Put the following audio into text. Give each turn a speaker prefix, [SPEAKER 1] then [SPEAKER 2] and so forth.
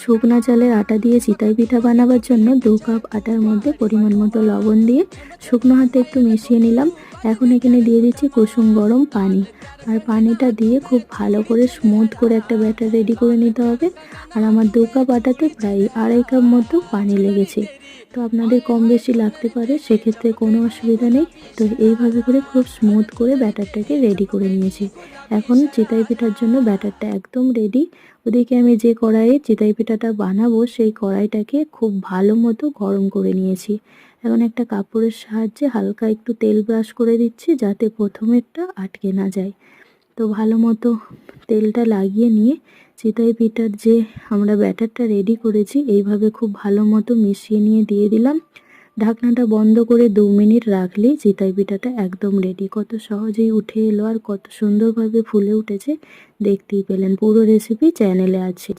[SPEAKER 1] শুকনা চালের আটা দিয়ে চিতাই পিঠা বানাবার জন্য দু কাপ আটার মধ্যে পরিমাণ মতো লবণ দিয়ে শুকনো হাতে একটু মিশিয়ে নিলাম। এখন এখানে দিয়ে দিচ্ছি কুসুম গরম পানি। আর পানিটা দিয়ে খুব ভালো করে স্মুথ করে একটা ব্যাটার রেডি করে নিতে হবে। আর আমার দু কাপ আটাতে প্রায় আড়াই কাপ মতো পানি লেগেছে। তো আপনাদের কম বেশি লাগতে পারে, সেক্ষেত্রে কোনো অসুবিধা নেই। তো এইভাবে করে খুব স্মুথ করে ব্যাটারটাকে রেডি করে নিয়েছি। এখন চিতাই পিঠার জন্য ব্যাটারটা একদম রেডি ওদিকে আমি যে কড়াইয়ে চিতাই পিঠাটা বানাবো, সেই কড়াইটাকে খুব ভালো মতো গরম করে নিয়েছি। এখন একটা কাপড়ের সাহায্যে হালকা একটু তেল ব্রাশ করে দিচ্ছি, যাতে প্রথমেরটা আটকে না যায়। তো ভালো মতো তেলটা লাগিয়ে নিয়ে চিতাই পিঠার যে আমরা ব্যাটারটা রেডি করেছি, এইভাবে খুব ভালো মতো মিশিয়ে নিয়ে দিয়ে দিলাম। ঢাকনাটা বন্ধ করে দু মিনিট রাখলে চিতাই পিঠাটা একদম রেডি কত সহজেই উঠে এলো আর কত সুন্দরভাবে ফুলে উঠেছে, দেখতেই পেলেন। পুরো রেসিপি চ্যানেলে আছে।